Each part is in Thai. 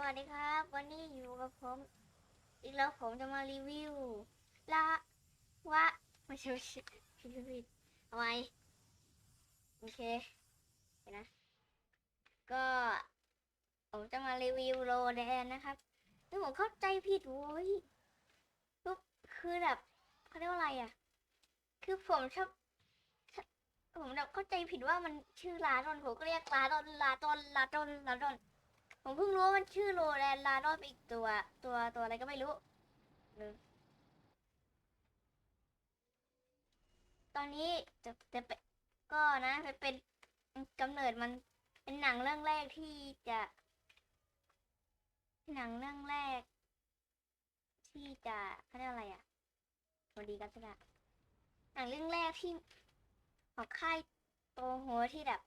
วัสดีครับ วันนี้อยู่กับผม อีกแล้วผมจะมารีวิวละวะไม่ใช่ไม่ใช่ผิดผิดผิดเอาไว้โอเคนะ ก็ผมจะมารีวิวโรแดนนะครับนี่ผมเข้าใจผิดโว้ยก็คือแบบเขาเรียกว่าอะไรอะ คือผมชอบผมแบบเข้าใจผิดว่ามันชื่อลาดอนผมก็เรียกลาดอนลาดอนลาดอนลาดอน ผมเพิ่งรู้ว่ามันชื่อโรแลนลาดอนอีกตัว ตัวตัวอะไรก็ไม่รู้ลืมตอนนี้จะจะเป็นก็นะจะเป็นกำเนิดมันเป็นหนังเรื่องแรกที่จะหนังเรื่องแรก ที่จะเขาเรียกอะไรอะสวัสดีกันสักหนังเรื่องแรกที่ออกค่ายโตโหที่แบบ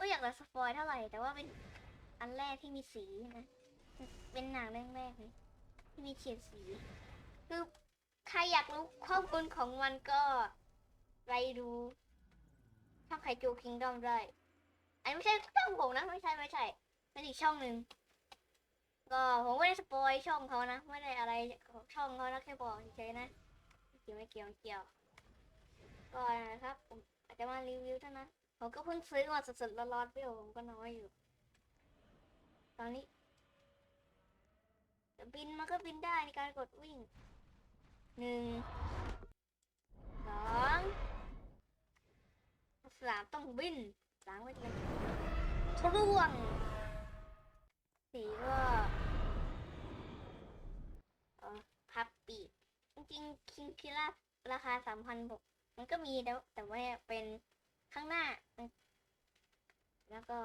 ก็อยากจะสปอยเท่าไหร่ แต่ว่าเป็นอันแรกที่มีสีนะเป็นหนังเรื่องแรกเลยที่มีเฉียดสี คือใครอยากรู้ข้อมูลของมันก็ไปดูช่องไคจูคิงดอมได้ อันไม่ใช่ช่องผมนะไม่ใช่ไม่ใช่เป็นอีกช่องหนึ่งก็ผมไม่ได้สปอยช่องเขานะไม่ได้อะไรของช่องเขานะแค่บอกเฉยๆนะเกี่ยวไม่เกี่ยวไม่เกี่ยว ก็นะครับผมอาจจะมารีวิวเท่านั้น ผมก็เพิ่งซื้อมาสดๆร้อนๆเปรี้ยวผมก็น้อยอยู่ ตอนนี้แต่บินมันก็บินได้ในการกดวิ่งหนึ่งสองสามต้องบินสามก็จะเป็นทะลวงสี่ก็พับปีกจริงๆคิงคิล่าราคาสามพันบกมันก็มีแล้วแต่ว่าเป็น ข้างหน้า แล้วก็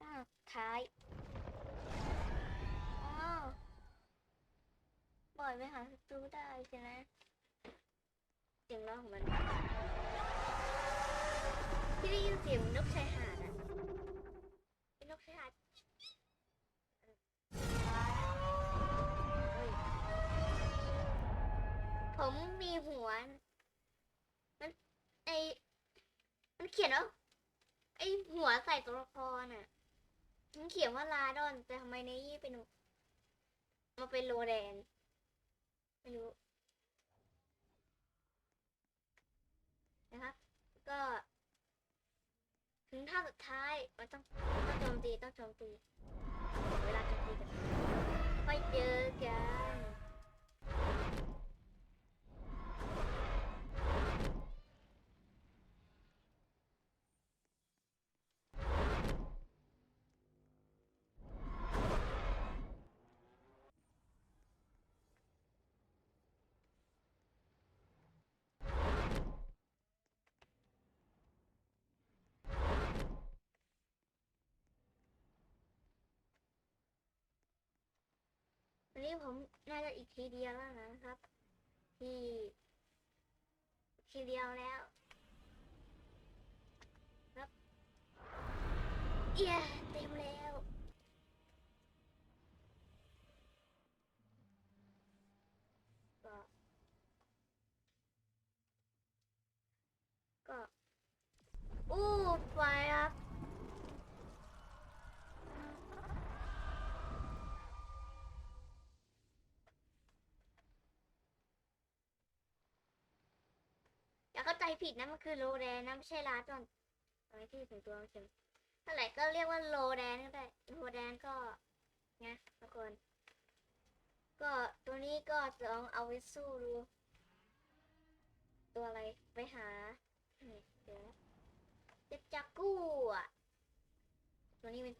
ด้าท้ายอ๋อบ่อยไปหาศัตรูได้ใช่ไหมเสียงร้องของมันที่ได้ยินเสียงนกชายหาดอะเป็นนกชายหาดผมมีหัว มันไอ มัน เขียนว่าไอหัวใส่ตัวละครอะมันเขียนว่าลาดอน แต่ทำไมในยี่เป็นมาเป็นโรแดนไม่รู้นะครับ ก็ ถึงท่าสุดท้ายมันต้องต้องโจมตีต้องโจมตีเวลาโจมตีกันไปเจอกัน วันนี้ผมน่าจะอีกทีเดียวแล้วนะครับ ที่ทีเดียวแล้ว ครับเย้เต็มแล้วก็ก็อู้ไฟครับ อย่าเข้าใจ ผิดนะมันคือโลแดนนะไม่ใช่ลาดอนอะไรที่ถึงตัวมันเฉยเท่าไหร่ก็เรียกว่าโลแดนก็ได้โลแดนก็ไงทุกคน ก็ตัวนี้ก็จะลองเอาไปสู้ดูตัวอะไรไปหานี่เดี๋ยวนะเจ็บจักกู้อะตัวนี้มัน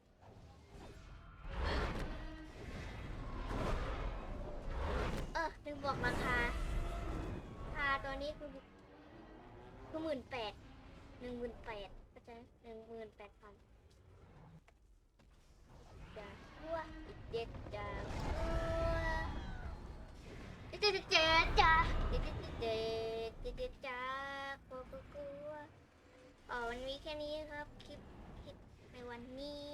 เออลืมบอกราคาราคาตัวนี้คือ คือหมื่นแปดหนึ่งหมื่นแปดก็จหนึ่งหมื่นแปดพันจะวัวเด็ดจะวัวเด็ดเด็ดเด็ดจ้าเด็ดเด็ดเด็ดเด็ดเด็ดจ้ากลัวกลัวกลัวอ๋อมันมีแค่นี้ครับคลิปคลิปในวันนี้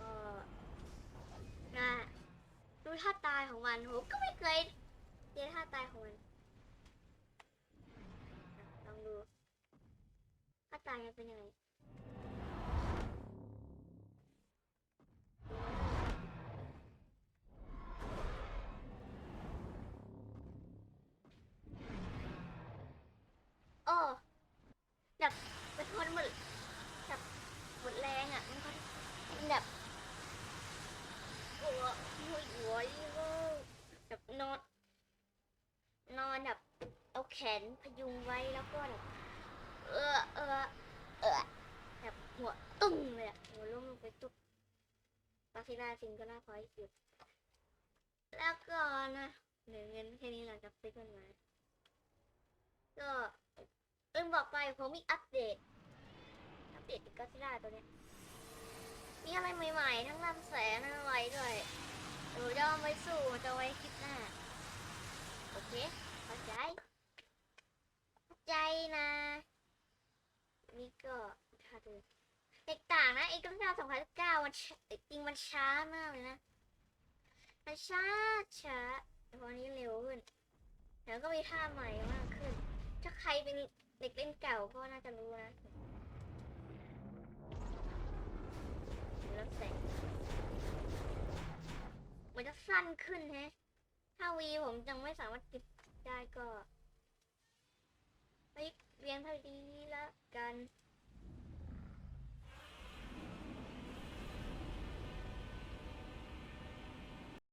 ก็นะดูท่าตายของมันผมก็ไม่เคยเจอท่าตายของมันายจะเป็นยังไงโอ้แบบมันทนหมดแบบหมดแรงอะ มันก็มัแบบหัวหัวหัวยี่ห้แบบนอน นอนแบบเอาแขนพยุงไว้แล้วก็แบบเออเออ ออแบบหัวตึ้งเลยอะหัวล้มลงไปตุ๊บปาซิลาซิงก็น่าพอยหยุดแล้วก็นะเหลือเงินแค่นี้หลังจากซื้อกันมาก็ลืมบอกไปผมมีอัปเดต อัปเดตก็ซิล่าตัวเนี้ยมีอะไรใหม่ๆ ทั้งลำแสงทั้งอะไรด้วยหนูจะเอาไว้สู้จะไว้คลิปหน้า โอเค เข้าใจ เข้าใจนะ นี่ก็ถ้าดูแตกต่างนะไอ้ก็ซิล่าสองพันเก้ามันจริงมันช้ามากเลยนะ มันช้าช้าแต่พอนี้เร็วขึ้น แล้วก็มีท่าใหม่มากขึ้น ถ้าใครเป็นเด็กเล่นเก่าก็น่าจะรู้นะแล้วแสงมันจะสั้นขึ้นแฮะ ถ้าวีผมยังไม่สามารถติดได้ก็ ไปเรียนพอดีแล้วกัน